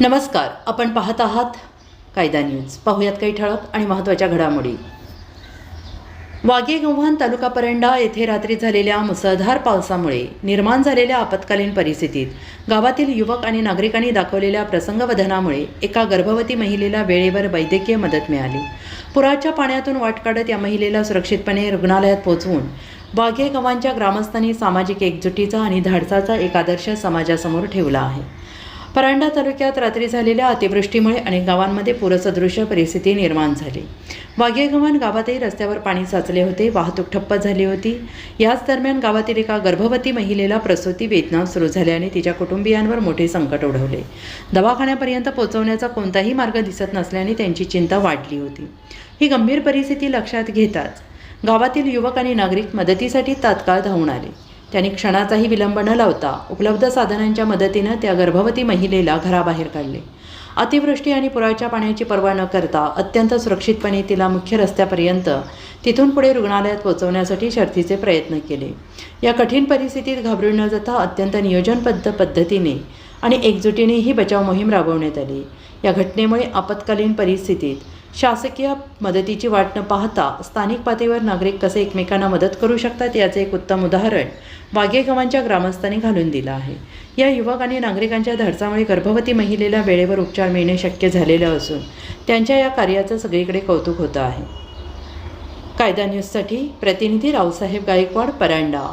नमस्कार आपण पाहत आहात कायदा न्यूज. पाहूयात काही ठळक आणि महत्त्वाच्या घडामोडी. वागेगव्हाण तालुका परंडा येथे रात्री झालेल्या मुसळधार पावसामुळे निर्माण झालेल्या आपत्कालीन परिस्थितीत गावातील युवक आणि नागरिकांनी दाखवलेल्या प्रसंगवधनामुळे एका गर्भवती महिलेला वेळेवर वैद्यकीय मदत मिळाली. पुराच्या पाण्यातून वाट काढत या महिलेला सुरक्षितपणे रुग्णालयात पोहोचवून वाघे गव्हाणच्या ग्रामस्थांनी सामाजिक एकजुटीचा आणि धाडसाचा एक आदर्श समाजासमोर ठेवला आहे. परांडा तालुक्यात रात्री झालेल्या अतिवृष्टीमुळे अनेक गावांमध्ये पूरसदृश्य परिस्थिती निर्माण झाली. वाघेगव्हाण गावातही रस्त्यावर पाणी साचले होते वाहतूक ठप्प झाली होती. याच दरम्यान गावातील एका गर्भवती महिलेला प्रसूती वेदना सुरू झाल्याने तिच्या कुटुंबियांवर मोठे संकट ओढवले. दवाखान्यापर्यंत पोहोचवण्याचा कोणताही मार्ग दिसत नसल्याने त्यांची चिंता वाढली होती. ही गंभीर परिस्थिती लक्षात घेताच गावातील युवक आणि नागरिक मदतीसाठी तात्काळ धावून आले. त्यांनी क्षणाचाही विलंब न लावता उपलब्ध साधनांच्या मदतीनं त्या गर्भवती महिलेला घराबाहेर काढले. अतिवृष्टी आणि पुराच्या पाण्याची पर्वा न करता अत्यंत सुरक्षितपणे तिला मुख्य रस्त्यापर्यंत तिथून पुढे रुग्णालयात पोहोचवण्यासाठी शर्थीचे प्रयत्न केले. या कठीण परिस्थितीत घाबरून न जाता अत्यंत नियोजनबद्ध पद्धतीने आणि एकजुटीने ही बचाव मोहीम राबवण्यात आली. या घटनेमुळे आपत्कालीन परिस्थितीत शासकीय मदतीची वाट न पाहता स्थानिक पातळीवर नागरिक कसे एकमेकांना मदत करू शकतात याचे एक उत्तम उदाहरण वाघेगावांच्या ग्रामस्थांनी घालून दिलं आहे. या युवक आणि नागरिकांच्या धडसामुळे गर्भवती महिलेला वेळेवर उपचार मिळणे शक्य झालेलं असून त्यांच्या या कार्याचं सगळीकडे कौतुक होतं आहे. कायदा न्यूजसाठी प्रतिनिधी रावसाहेब गायकवाड परांडा.